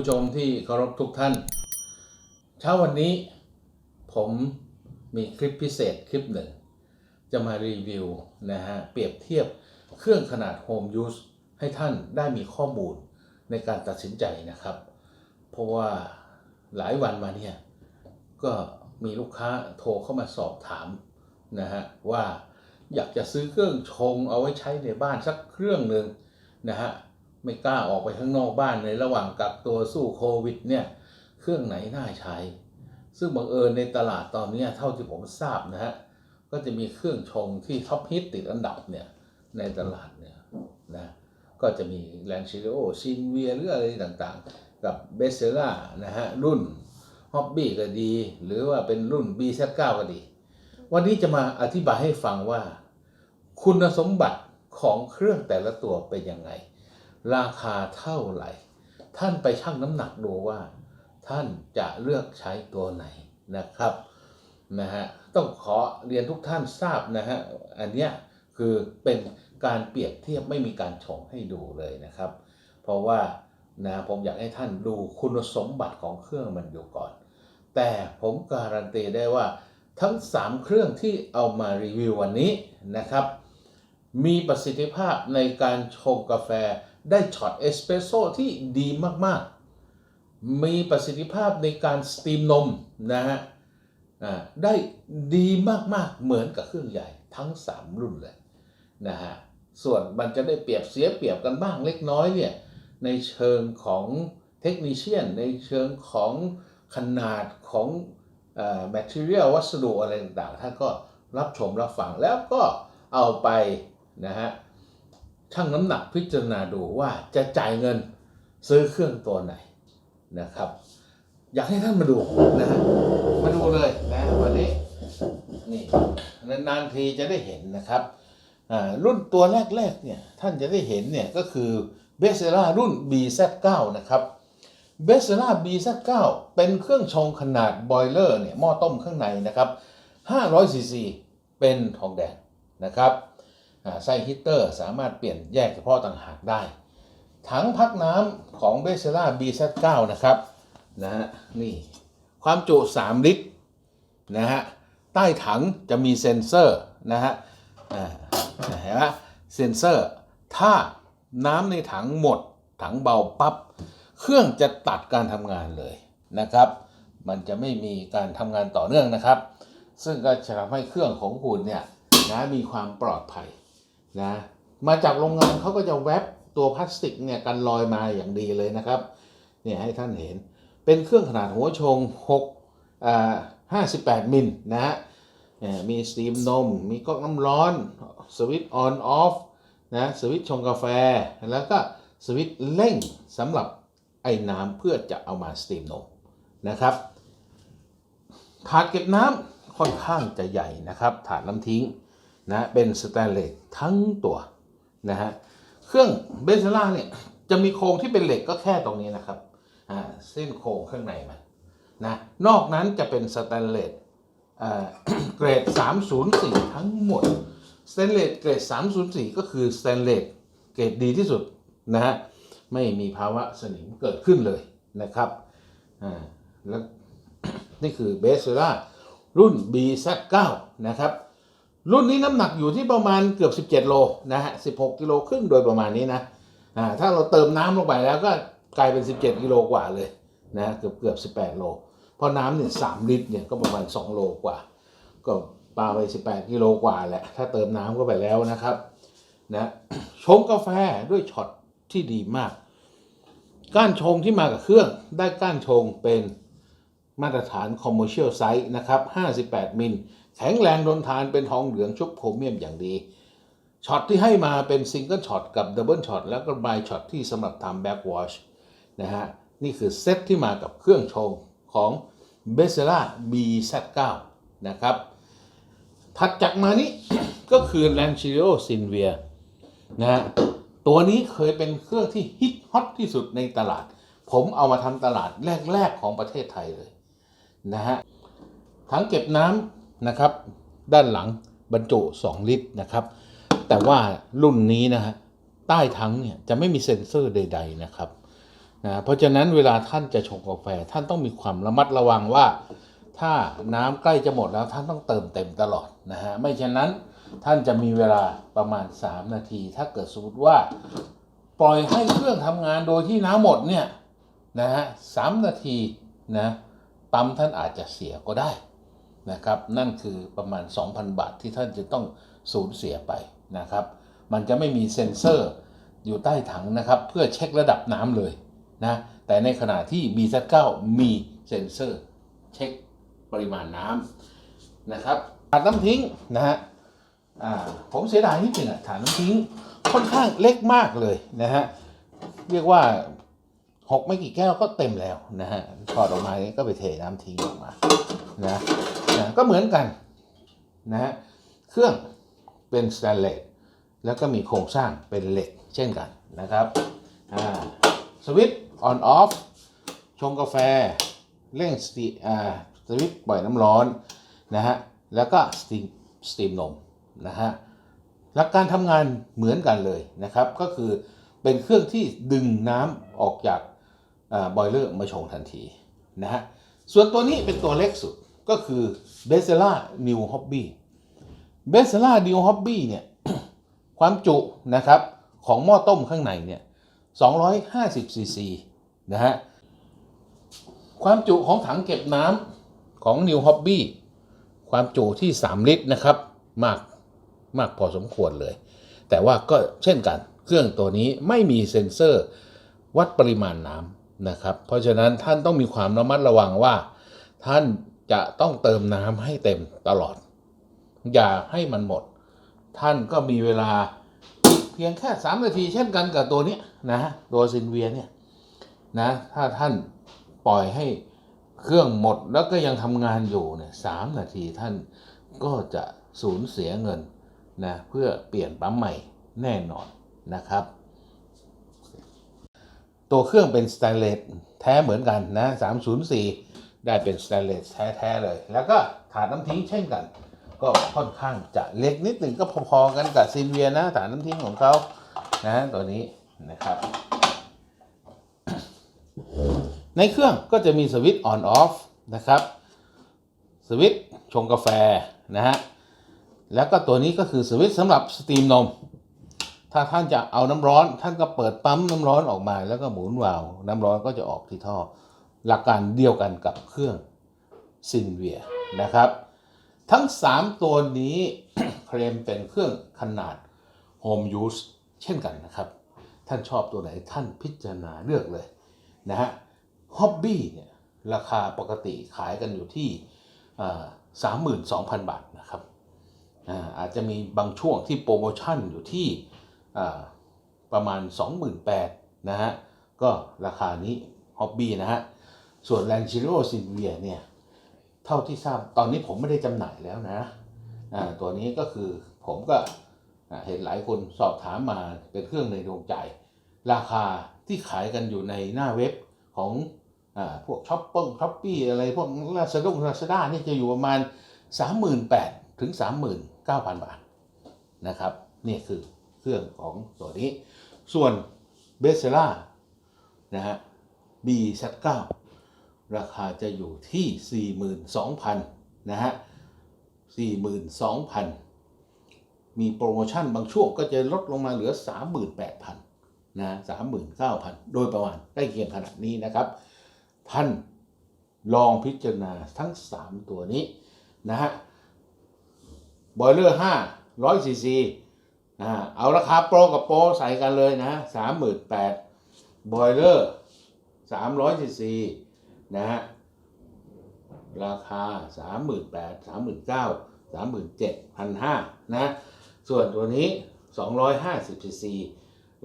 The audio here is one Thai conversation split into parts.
ผู้ชมที่เคารพทุกท่าน เช้าวันนี้ผมมีคลิปพิเศษคลิปหนึ่ง จะมารีวิวนะฮะเปรียบเทียบเครื่องขนาด Home Use ให้ท่านได้มีข้อมูลในการตัดสินใจนะครับ เพราะว่าหลายวันมาเนี่ยก็มีลูกค้าโทรเข้ามาสอบถามนะฮะว่าอยากจะซื้อเครื่องชงเอาไว้ใช้ในบ้านสักเครื่องหนึ่งนะฮะ ไม่กล้าออกไปข้างนอกบ้านในระหว่างกักตัวสู้โควิดเนี่ยเครื่องไหนน่าใช้ ซึ่งบังเอิญในตลาดตอนนี้เท่าที่ผมทราบนะฮะก็จะมีเครื่องชงที่ท็อปฮิตติดอันดับเนี่ยในตลาดเนี่ยนะก็จะมีแลนชิโอชินเวียหรืออะไรต่างๆ กับเบสเซล่านะฮะรุ่นฮอบบี้ก็ดี หรือว่าเป็นรุ่น BZ9 ก็ดี วันนี้จะมาอธิบายให้ฟังว่า คุณสมบัติของเครื่องแต่ละตัวเป็นยังไง ราคาเท่าไหร่ ท่านไปชั่งน้ำหนักดูว่า ท่านจะเลือกใช้ตัวไหนนะครับนะฮะต้องขอเรียนทุกท่านทราบนะฮะอันเนี้ยคือเป็นการเปรียบเทียบไม่มีการชงให้ดูเลยนะครับ เพราะว่านะผมอยากให้ท่านดูคุณสมบัติของเครื่องมันอยู่ก่อน แต่ผมการันตีได้ว่าทั้ง 3 เครื่องที่เอามารีวิววันนี้นะครับ มีประสิทธิภาพในการชงกาแฟ ได้ช็อตเอสเปรสโซ่ที่ดีมากๆ มีประสิทธิภาพในการสตีมนมนะฮะได้ดีมากๆ เหมือนกับเครื่องใหญ่ทั้ง 3 รุ่นเลยนะฮะ ส่วนมันจะได้เปรียบเสียเปรียบกันบ้างเล็กน้อยเนี่ย ในเชิงของเทคนิชเชียน ในเชิงของขนาดของแมทเทียลวัสดุอะไรต่างๆ ท่านก็รับชมรับฟังแล้วก็เอาไปนะฮะ ชั่งน้ำหนักพิจารณาดูว่าจะจ่ายเงินซื้อเครื่องตัวไหนนะครับ อยากให้ท่านมาดูนะฮะมาดูเลยนะวันนี้นี่นานๆทีจะได้เห็นนะครับรุ่นตัวแรกๆเนี่ยท่านจะได้เห็นเนี่ยก็คือเบสเซล่ารุ่น BZ9 นะครับเบสเซล่า BZ9 เป็นเครื่องชงขนาดบอยเลอร์เนี่ยหม้อต้มข้างในนะครับ500ซีซีเป็นทองแดงนะครับ ไส้ฮีตเตอร์ สามารถเปลี่ยนแยกเฉพาะต่างหากได้ ถังพักน้ำของเบสเซล่า BZ9 นะครับนะฮะนี่ความจุ 3 ลิตรนะฮะใต้ถังจะมีเซ็นเซอร์นะฮะเห็นไหมเซ็นเซอร์ถ้าน้ำในถังหมดถังเบาปับ๊บเครื่องจะตัดการทำงานเลยนะครับ มันจะไม่มีการทำงานต่อเนื่องนะครับ ซึ่งก็จะทำให้เครื่องของคุณเนี่ยนะมีความปลอดภัย นะมาจากโรงงานเขาก็จะแวบตัวพลาสติกเนี่ยกันลอยมาอย่างดีเลยนะครับเนี่ยให้ท่านเห็นเป็นเครื่องขนาดหัวชง6อ่า58 มิลนะฮะเนี่ยมีสตีมนม มีก๊อกน้ำร้อน สวิตช์ออนออฟนะสวิตช์ชงกาแฟ แล้วก็สวิตช์เร่งสำหรับไอ้น้ำเพื่อจะเอามาสตีมนมนะครับถาดเก็บน้ำค่อนข้างจะใหญ่นะครับถาดน้ำทิ้ง นะเป็นสแตนเลสทั้งตัวนะฮะเครื่องเบสล่าเนี่ยจะมีโครงที่เป็นเหล็กก็แค่ตรงนี้นะครับอ่าเส้นโครงข้างในมันนะนอกนั้นจะเป็นสแตนเลสอ่าเกรด 304 ทั้งหมดสแตนเลสเกรด 304 ก็คือสแตนเลสเกรดดีที่สุดนะฮะไม่มีภาวะสนิมเกิดขึ้นเลยนะครับอ่าแล้วนี่คือเบสล่ารุ่น BZ9 นะครับ รุ่นนี้น้ำหนักอยู่ที่ประมาณเกือบ 17 โลนะฮะ 16 กิโลครึ่งโดยประมาณนี้นะอ่าถ้าเราเติมน้ำลงไปแล้วก็กลายเป็น 17 กิโลกว่าเลยนะเกือบเกือบ 18 โล เพราะน้ำเนี่ย3ลิตรเนี่ยก็ประมาณ 2 โลกว่า ก็ปลาไป 18 กิโลกว่าแหละ ถ้าเติมน้ำเข้าไปแล้วนะครับนะชงกาแฟด้วยช็อตที่ดีมาก ก้านชงที่มากับเครื่องได้ก้านชงเป็นมาตรฐาน Commercial Size นะครับ 58 มิล แข็งแรงทนทานเป็นทองเหลืองชุบโครเมียมอย่างดีช็อตที่ให้มาเป็นซิงเกิลช็อตกับดับเบิลช็อตแล้วก็ไบช็อตที่สำหรับทำแบ็กวอชนะฮะนี่คือเซตที่มากับเครื่องชงของ b e s e l a BZ9 นะครับ ถัดจากมานี้ ก็คือ l a n c i o s i n v i a นะฮะตัวนี้เคยเป็นเครื่องที่ฮิตฮอตที่สุดในตลาด ผมเอามาทำตลาดแรก ๆ ของประเทศไทยเลยนะฮะถังเก็บน้ำ นะครับ ด้านหลังบรรจุ 2 ลิตรนะครับ แต่ว่ารุ่นนี้นะฮะใต้ถังเนี่ยจะไม่มีเซ็นเซอร์ใด ๆนะครับนะเพราะฉะนั้นเวลาท่านจะชงกาแฟท่านต้องมีความระมัดระวังว่า ถ้าน้ำใกล้จะหมดแล้วท่านต้องเติมเต็มตลอดนะฮะไม่เช่นนั้นท่านจะมีเวลาประมาณ 3 นาที ถ้าเกิดสมมติว่า ปล่อยให้เครื่องทำงานโดยที่น้ำหมดเนี่ยนะฮะสามนาทีนะปั๊มท่านอาจจะเสียก็ได้ นะครับ นั่นคือประมาณ 2,000 บาทที่ท่านจะต้องสูญเสียไปนะครับ มันจะไม่มีเซ็นเซอร์อยู่ใต้ถังนะครับ เพื่อเช็คระดับน้ำเลยนะแต่ในขณะที่ BZ9 มีเซ็นเซอร์เช็คปริมาณน้ำนะครับถาดน้ำทิ้งนะฮะผมเสียดายนิดหนึ่งอะถาดน้ำทิ้งค่อนข้างเล็กมากเลยนะฮะเรียกว่าหกไม่กี่แก้วก็เต็มแล้วนะฮะถอดออกมาก็ไปเทน้ำทิ้งออกมานะ นะก็เหมือนกันนะฮะเครื่องเป็นสแตนเลสแล้วก็มีโครงสร้างเป็นเหล็กเช่นกันนะครับสวิตช์ออนออฟชงกาแฟ เร่งสตีสวิตช์ปล่อยน้ำร้อนนะฮะแล้วก็สตีมสตีมนมนะฮะหลักการทำงานเหมือนกันเลยนะครับ ก็คือเป็นเครื่องที่ดึงน้ำออกจากบอยเลอร์มาชงทันทีนะฮะส่วนตัวนี้เป็นตัวเล็กสุด ก็คือ b e s e l a New Hobby b e s e l a New Hobby เนี่ยความจุนะครับของหม้อต้มข้างในเนี่ย250ซีซีนะฮะความจุของถังเก็บน้ำของ New Hobby ความจุที่ 3 ลิตรนะครับ มากมากพอสมควรเลย แต่ว่าก็เช่นกันเครื่องตัวนี้ไม่มีเซ็นเซอร์วัดปริมาณน้ำนะครับ เพราะฉะนั้นท่านต้องมีความระมัดระวังว่า ท่าน จะต้องเติมน้ำให้เต็มตลอด อย่าให้มันหมด ท่านก็มีเวลาเพียงแค่ 3 นาที เช่นกันกับตัวนี้นะตัวซินเวียเนี่ยนะถ้าท่านปล่อยให้เครื่องหมดแล้วก็ยังทำงานอยู่เนี่ยสามนาทีท่านก็จะสูญเสียเงินนะเพื่อเปลี่ยนปั๊มใหม่แน่นอนนะครับ ตัวเครื่องเป็นสแตนเลสแท้เหมือนกันนะ304 ได้เป็นสแตนเลสแท้ๆเลย แล้วก็ถาดน้ำทิ้งเช่นกัน ก็ค่อนข้างจะเล็กนิดหนึ่งก็พอๆกันกับซินเวียนะถาดน้ำทิ้งของเขานะตัวนี้นะครับ ในเครื่องก็จะมีสวิตช์ออนออฟนะครับสวิตช์ชงกาแฟนะฮะแล้วก็ตัวนี้ก็คือสวิตช์สำหรับสตรีมนม ถ้าท่านจะเอาน้ำร้อน ท่านก็เปิดปั๊มน้ำร้อนออกมา แล้วก็หมุนวาล์วน้ำร้อนก็จะออกที่ท่อ หลักการเดียวกันกับเครื่องซินเวียนะครับ ทั้ง 3 ตัวนี้เคลมเป็นเครื่องขนาด Home Use เช่นกันนะครับ ท่านชอบตัวไหนท่านพิจารณาเลือกเลยนะฮะฮอบบี้เนี่ยราคาปกติขายกันอยู่ที่สามหมื่นสองพันบาทนะครับอาจจะมีบางช่วงที่โปรโมชั่นอยู่ที่ประมาณ 28,000นะฮะ ก็ราคานี้ฮอบบี้นะฮะ ส่วน l a n c i r o s i n v i a เนี่ยเท่าที่ทราบตอนนี้ผมไม่ได้จำหน่ายแล้วนะตัวนี้ก็คือผมก็เห็นหลายคนสอบถามมาเป็นเครื่องในดวงใจ ราคาที่ขายกันอยู่ในหน้าเว็บของอพวกช้อปปิ้งช้อปปี้อะไรพวกลาซาด้งลาซาด้านี่จะอยู่ประมาณ 38,000ถึง 39,000 บาทนะครับนี่คือเครื่องของตัวนี้ ส่วนเบสเซล่านะฮะ BZ9 ราคาจะอยู่ที่ 42,000 นะฮะ 42,000 มีโปรโมชั่นบางช่วงก็จะลดลงมาเหลือ 38,000 นะสามหมื่นเก้าพันโดยประมาณใกล้เคียงขนาดนี้นะครับ ท่านลองพิจารณาทั้ง 3 ตัวนี้ นะฮะบอยเลอร์ห้าร้อยซีซีนะเอาราคาโปรกับโปรใส่กันเลยนะสามหมื่นแปดบอยเลอร์สามร้อยซีซี นะฮะราคาสามหมื่นแปดสามหมื่นเก้าสามหมื่นเจ็ดพันห้านะส่วนตัวนี้สองร้อยห้าสิบซีซี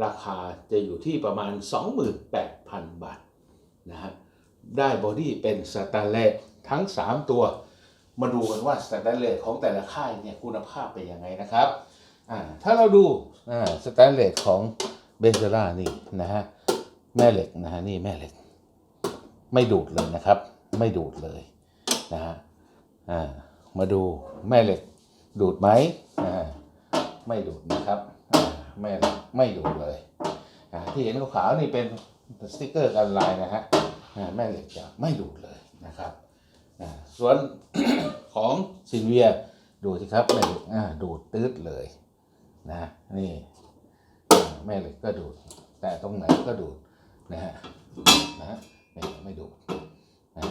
ราคาจะอยู่ที่ประมาณ 28,000 บาทนะฮะได้บอดี้เป็นสแตนเลสทั้ง 3 ตัว มาดูกันว่าสแตนเลสของแต่ละค่ายเนี่ยคุณภาพเป็นยังไงนะครับอ่าถ้าเราดูอ่าสแตนเลสของเบนเซล่านี่นะฮะแม่เหล็กนะฮะนี่แม่เหล็ก ไม่ดูดเลยนะครับ ไม่ดูดเลยนะฮะอ่ามาดูแม่เหล็กดูดไหมอ่าไม่ดูดนะครับอ่าแม่เหล็กไม่ดูดเลยอ่าที่เห็นขาวๆนี่เป็นสติกเกอร์กันลายนะฮะอ่าแม่เหล็กจะไม่ดูดเลยนะครับอ่าส่วนของซินเวียดูสิครับแม่เหล็กอ่าดูดตืดเลยนะนี่แม่เหล็กก็ดูดแต่ตรงไหนก็ดูดนะฮะนะ นี่ไม่ดูดนะ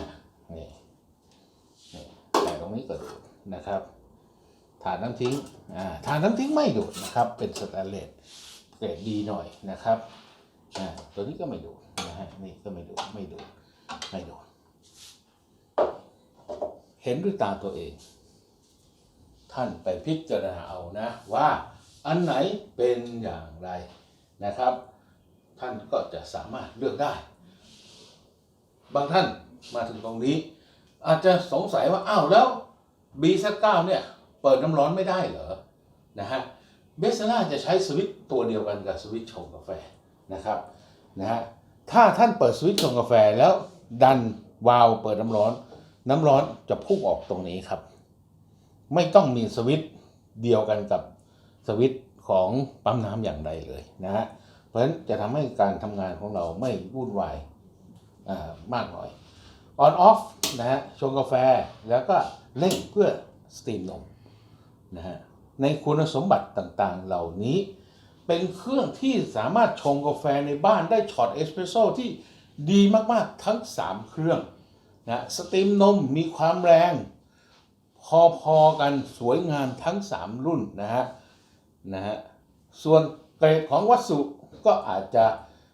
นี่นี่แต่ตรงนี้ก็ดูดนะครับฐานน้ำทิ้งอ่าฐานน้ำทิ้งไม่ดูดนะครับ เป็นสแตนเลสเกรดดีหน่อยนะครับอ่าตัวนี้ก็ไม่ดูดนะฮะนี่ก็ไม่ดูดไม่ดูดไม่ดูดเห็นด้วยตาตัวเอง ท่านไปพิจารณาเอานะว่าอันไหนเป็นอย่างไรนะครับ ท่านก็จะสามารถเลือกได้ บางท่านมาถึงตรงนี้ อาจจะสงสัยว่าอ้าวแล้ว b ีเก้าเนี่ย เปิดน้ำร้อนไม่ได้เหรอนะฮะเบสล่าจะใช้สวิตตัวเดียวกันกับสวิตชงกาแฟนะครับนะฮะถ้าท่านเปิดสวิตชงกาแฟแล้วดันวาล์วเปิดน้ำร้อน น้ำร้อนจะพุ่งออกตรงนี้ครับ ไม่ต้องมีสวิตเดียวกันกับสวิตของปั๊มน้ำอย่างใดเลยนะฮะเพราะฉะนั้นจะทำให้การทำงานของเราไม่วุ่นวาย มากหน่อย on off นะฮะชงกาแฟแล้วก็เร่งเพื่อสตรีมนมนะฮะในคุณสมบัติต่างๆเหล่านี้ เป็นเครื่องที่สามารถชงกาแฟในบ้านได้ช็อตเอสเปรสโซ่ที่ดีมากๆทั้ง 3 เครื่องนะสตรีมนมมีความแรง พอๆกันสวยงามทั้ง 3 รุ่นนะฮะนะฮะส่วนเกรดของวัสดุก็อาจจะ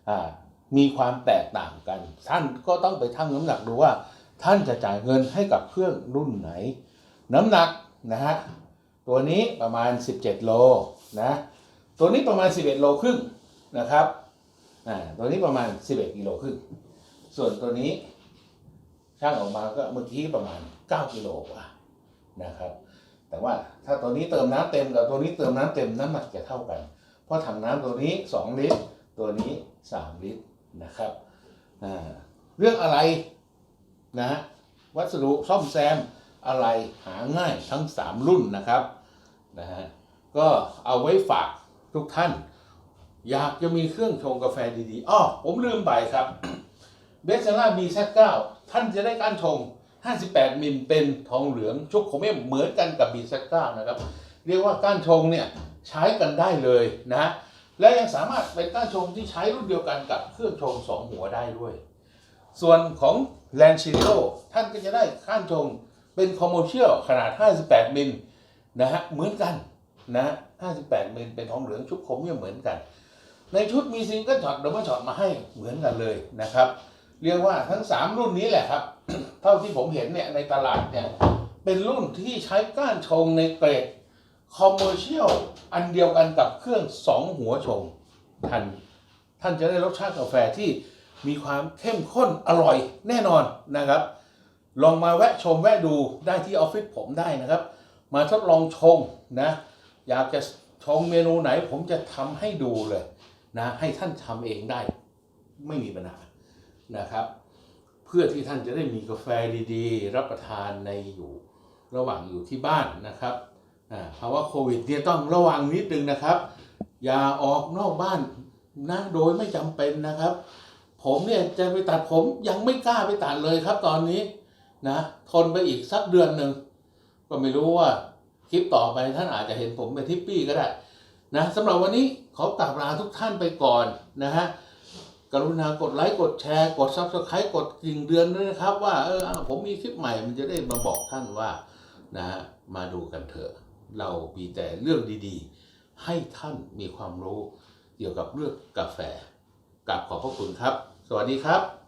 อ่า มีความแตกต่างกัน ท่านก็ต้องไปทั่งน้ำหนักดูว่า ท่านจะจ่ายเงินให้กับเครื่องรุ่นไหน น้ำหนักนะฮะตัวนี้ประมาณ 17 โลนะตัวนี้ประมาณ 11 โลครึ่งนะครับอ่าตัวนี้ประมาณ 11กิโลครึ่งส่วนตัวนี้ช่างออกมาก็เมื่อกี้ประมาณ 9กิโลกว่านะครับ แต่ว่าถ้าตัวนี้เติมน้ำเต็มกับตัวนี้เติมน้ำเต็มน้ำหนักจะเท่ากัน เพราะถังน้ำตัวนี้ 2 ลิตร ตัวนี้ 3 ลิตร นะครับเรื่องอะไรนะฮะวัสดุซ่อมแซมอะไรหาง่ายทั้ง 3 รุ่นนะครับนะฮะก็เอาไว้ฝากทุกท่าน อยากจะมีเครื่องชงกาแฟดีๆอ้อผมลืมไปครับเบสซาร่าบีแซเก้าท่านจะได้การชง 58 มิลเป็นทองเหลืองชุกโคเมเหมือนกันกับบีแซเก้านะครับ เรียกว่าก้านชงเนี่ยใช้กันได้เลยนะ และยังสามารถเป็นก้านชงที่ใช้รุ่นเดียวกันกับเครื่องชงสองหัวได้ด้วย ส่วนของ l a n c i o ท่านก็จะได้ก้านชงเป็นคอมเมอร์เชียลขนาด 58 มิลนะฮะเหมือนกันนะ58 มิลเป็นทองเหลืองชุบครเมียเหมือนกัน ในชุดมีซิงเกิลช็อตดับเบิลช็อตมาให้เหมือนกันเลยนะครับ เรียกว่าทั้ง 3 รุ่นนี้แหละครับ เท่าที่ผมเห็นเนี่ยในตลาดเนี่ยเป็นรุ่นที่ใช้ก้านชงในเกรด คอมเมอร์เชียลอันเดียวกันกับเครื่องสองหัวชงท่านท่านจะได้รสชาติกาแฟที่มีความเข้มข้นอร่อยแน่นอนนะครับ ลองมาแวะชมแวะดูได้ที่ออฟฟิศผมได้นะครับ มาทดลองชงนะ อยากจะชงเมนูไหนผมจะทำให้ดูเลยนะให้ท่านทำเองได้ไม่มีปัญหานะครับ เพื่อที่ท่านจะได้มีกาแฟดีๆ รับประทานในอยู่ระหว่างอยู่ที่บ้านนะครับ ภาวะโควิดเนี่ยต้องระวังนิดนึงนะครับ อย่าออกนอกบ้านนะโดยไม่จำเป็นนะครับ ผมเนี่ยจะไปตัดผมยังไม่กล้าไปตัดเลยครับตอนนี้นะทนไปอีกสักเดือนหนึ่งก็ไม่รู้ว่าคลิปต่อไปท่านอาจจะเห็นผมเป็นทิปปี้ก็ได้นะสำหรับวันนี้ขอกราบลาทุกท่านไปก่อนนะฮะกรุณากดไลค์กดแชร์ กดซับสไครต์กดกริ่งเดือนด้วยนะครับ ว่าเออผมมีคลิปใหม่มันจะได้มาบอกท่านว่านะฮะมาดูกันเถอะ เรามีแต่เรื่องดีๆ ให้ท่านมีความรู้เกี่ยวกับเรื่องกาแฟกราบขอบพระคุณครับ สวัสดีครับ